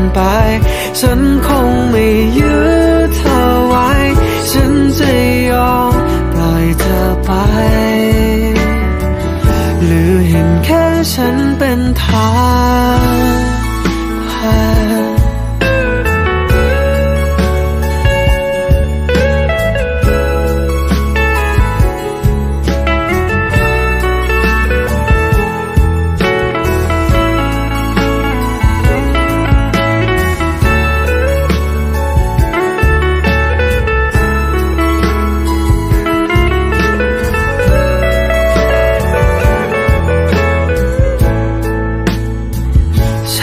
นไป ฉันคงไม่ยืน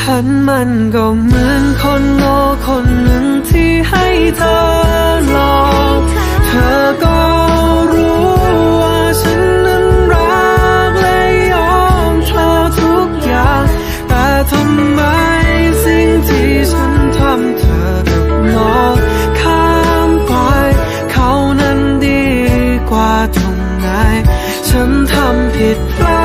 ฉันมันก็เหมือนคนโง่คนหนึ่งที่ให้เธอหลอกเธอก็รู้ว่าฉันนั้นรักและยอมเธอทุกอย่าง แต่ทำไมสิ่งที่ฉันทำเธอกับนองข้ามไปเขานั้นดีกว่าตรงไหน ฉันทำผิดพลาด